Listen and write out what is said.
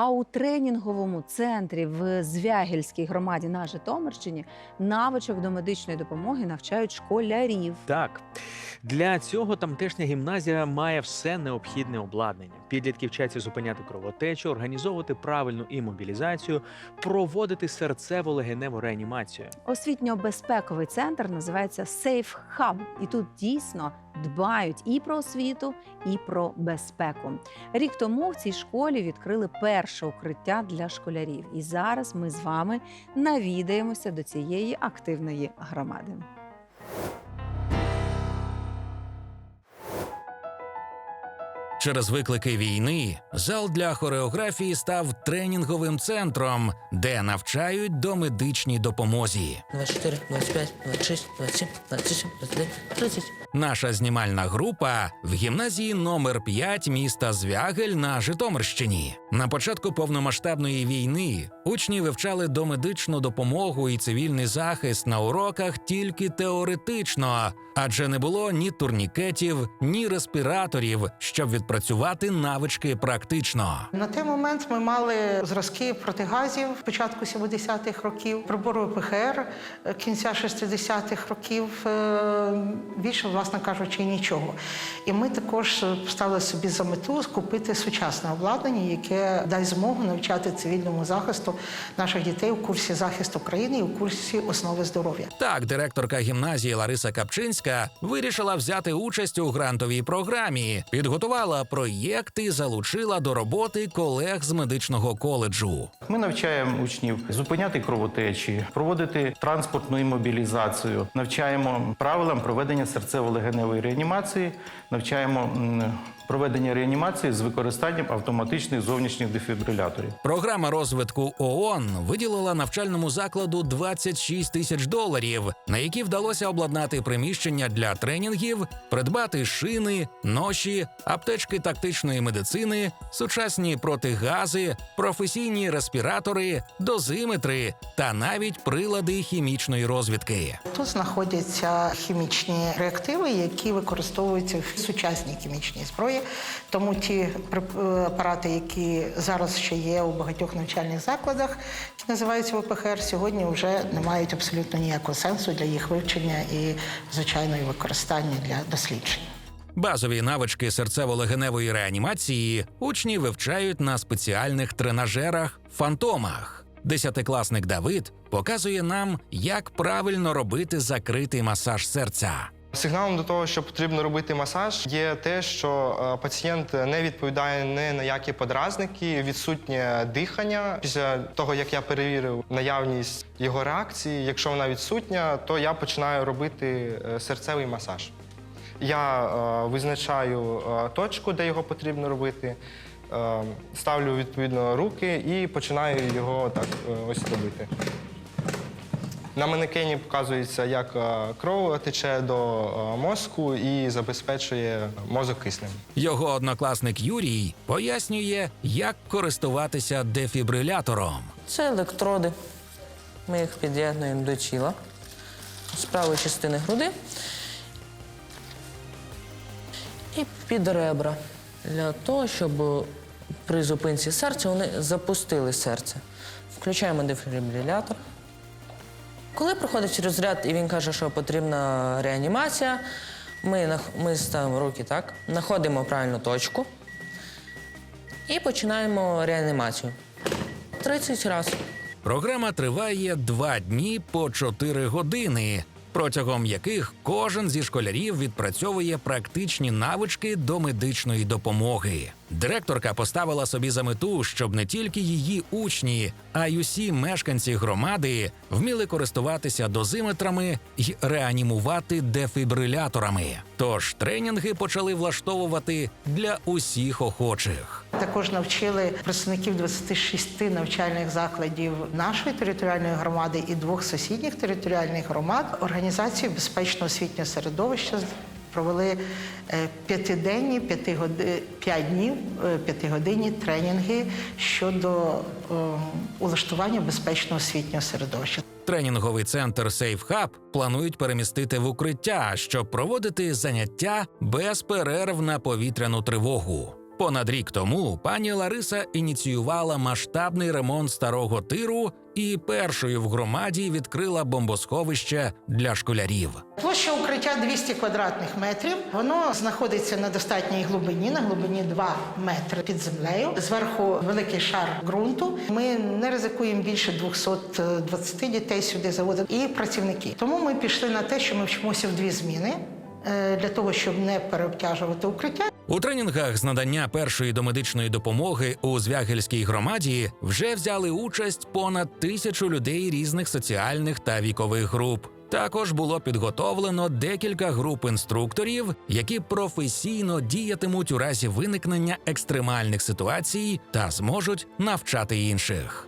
А у тренінговому центрі в Звягільській громаді на Житомирщині навичок до медичної допомоги навчають школярів. Так. Для цього тамтешня гімназія має все необхідне обладнання. Підлітки вчаться зупиняти кровотечу, організовувати правильну імобілізацію, проводити серцево-легеневу реанімацію. Освітньо-безпековий центр називається Safe Hub. І тут дійсно дбають і про освіту, і про безпеку. Рік тому в цій школі відкрили перше укриття для школярів. І зараз ми з вами навідаємося до цієї активної громади. Через виклики війни зал для хореографії став тренінговим центром, де навчають до медичній допомозі. 24, 25, 26, 27, 28, 29, 30. Наша знімальна група в гімназії номер 5 міста Звягель на Житомирщині. На початку повномасштабної війни учні вивчали домедичну допомогу і цивільний захист на уроках тільки теоретично, адже не було ні турнікетів, ні респіраторів, щоб відпрацювати навички практично. На той момент ми мали зразки протигазів початку 70-х років, прибору ПХР е, кінця 60-х років. е, Більше, власне кажучи, нічого. І ми також е, поставили собі за мету скупити сучасне обладнання, яке дасть змогу навчати цивільному захисту наших дітей у курсі захисту країни і у курсі основи здоров'я. Так, директорка гімназії Лариса Капчинська вирішила взяти участь у грантовій програмі, підготувала проєкт і залучила до роботи колег з медичного коледжу. Ми навчаємо учнів зупиняти кровотечі, проводити транспортну імобілізацію, навчаємо правилам проведення серцево-легеневої реанімації, навчаємо проведення реанімації з використанням автоматичних зовнішніх дефібриляторів. Програма розвитку ООН виділила навчальному закладу 26 тисяч доларів, на які вдалося обладнати приміщення для тренінгів, придбати шини, ноші, аптечки тактичної медицини, сучасні протигази, професійні респіратори, дозиметри та навіть прилади хімічної розвідки. Тут знаходяться хімічні реактиви, які використовуються в сучасній хімічній зброї. Тому ті преп- апарати, які зараз ще є у багатьох навчальних закладах, які називаються ВПХР, сьогодні вже не мають абсолютно ніякого сенсу для їх вивчення і звичайної використання для досліджень. Базові навички серцево-легеневої реанімації учні вивчають на спеціальних тренажерах фантомах. Десятикласник Давид показує нам, як правильно робити закритий масаж серця. Сигналом до того, що потрібно робити масаж, є те, що е, пацієнт не відповідає ні на які подразники, відсутнє дихання. Після того, як я перевірив наявність його реакції, якщо вона відсутня, то я починаю робити е, серцевий масаж. Я е, визначаю точку, де його потрібно робити, ставлю відповідно руки і починаю його так ось робити. На манекені показується, як е, кров тече до е, мозку і забезпечує мозок киснем. Його однокласник Юрій пояснює, як користуватися дефібрилятором. Це електроди. Ми їх під'єднуємо до тіла з правої частини груди і під ребра. Для того, щоб при зупинці серця вони запустили серце. Включаємо дефібрилятор. Коли проходить через ряд і він каже, що потрібна реанімація, ми, ми ставимо руки так, знаходимо правильну точку і починаємо реанімацію. 30 разів. Програма триває два дні по 4 години, протягом яких кожен зі школярів відпрацьовує практичні навички до медичної допомоги. Директорка поставила собі за мету, щоб не тільки її учні, а й усі мешканці громади вміли користуватися дозиметрами й реанімувати дефібриляторами. Тож тренінги почали влаштовувати для усіх охочих. Також навчили представників 26 навчальних закладів нашої територіальної громади і двох сусідніх територіальних громад організацію безпечного освітнього середовища. Провели е, п'ятиденні, п'яти п'ять днів, е, п'ятигодинні тренінги щодо е, улаштування безпечного освітнього середовища. Тренінговий центр Hub планують перемістити в укриття, щоб проводити заняття без перерв на повітряну тривогу. Понад рік тому пані Лариса ініціювала масштабний ремонт старого тиру і першою в громаді відкрила бомбосховище для школярів. Площа укриття 200 квадратних метрів. Воно знаходиться на достатній глибині, на глибині 2 метри під землею. Зверху великий шар ґрунту. Ми не ризикуємо більше 220 дітей сюди заводити і працівники. Тому ми пішли на те, що ми вчимося в дві зміни е, для того, щоб не переобтяжувати укриття. У тренінгах з надання першої домедичної допомоги у Звягельській громаді вже взяли участь понад тисячу людей різних соціальних та вікових груп. Також було підготовлено декілька груп інструкторів, які професійно діятимуть у разі виникнення екстремальних ситуацій та зможуть навчати інших.